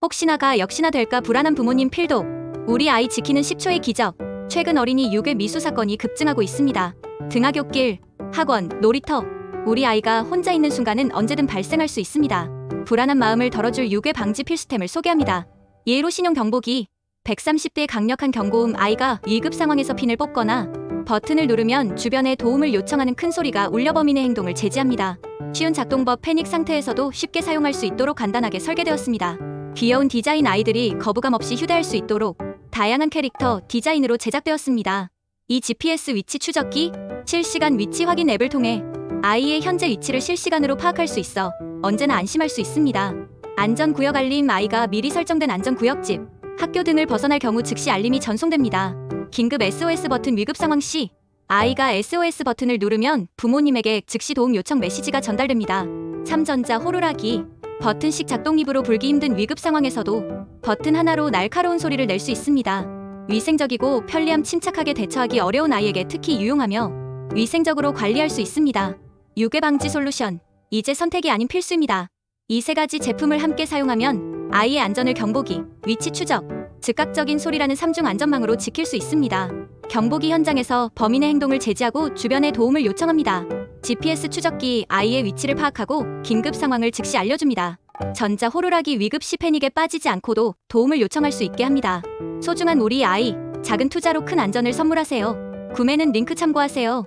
혹시나가 역시나 될까 불안한 부모님 필독. 우리 아이 지키는 10초의 기적. 최근 어린이 유괴 미수 사건이 급증하고 있습니다. 등하굣길, 학원, 놀이터. 우리 아이가 혼자 있는 순간은 언제든 발생할 수 있습니다. 불안한 마음을 덜어줄 유괴 방지 필수템을 소개합니다. 예로 신용 경보기. 130대의 강력한 경고음 아이가 위급 상황에서 핀을 뽑거나 버튼을 누르면 주변에 도움을 요청하는 큰 소리가 울려 범인의 행동을 제지합니다. 쉬운 작동법 패닉 상태에서도 쉽게 사용할 수 있도록 간단하게 설계되었습니다. 귀여운 디자인 아이들이 거부감 없이 휴대할 수 있도록 다양한 캐릭터 디자인으로 제작되었습니다. 이 GPS 위치 추적기, 실시간 위치 확인 앱을 통해 아이의 현재 위치를 실시간으로 파악할 수 있어 언제나 안심할 수 있습니다. 안전구역 알림 아이가 미리 설정된 안전구역집, 학교 등을 벗어날 경우 즉시 알림이 전송됩니다. 긴급 SOS 버튼 위급 상황 시 아이가 SOS 버튼을 누르면 부모님에게 즉시 도움 요청 메시지가 전달됩니다. 참전자 호루라기 버튼식 작동 입으로 불기 힘든 위급 상황에서도 버튼 하나로 날카로운 소리를 낼 수 있습니다. 위생적이고 편리함 침착하게 대처하기 어려운 아이에게 특히 유용하며 위생적으로 관리할 수 있습니다. 유괴 방지 솔루션 이제 선택이 아닌 필수입니다. 이 세 가지 제품을 함께 사용하면 아이의 안전을 경보기, 위치 추적, 즉각적인 소리라는 3중 안전망으로 지킬 수 있습니다. 경보기 현장에서 범인의 행동을 제지하고 주변에 도움을 요청합니다. GPS 추적기 아이의 위치를 파악하고 긴급 상황을 즉시 알려줍니다. 전자 호루라기 위급 시 패닉에 빠지지 않고도 도움을 요청할 수 있게 합니다. 소중한 우리 아이, 작은 투자로 큰 안전을 선물하세요. 구매는 링크 참고하세요.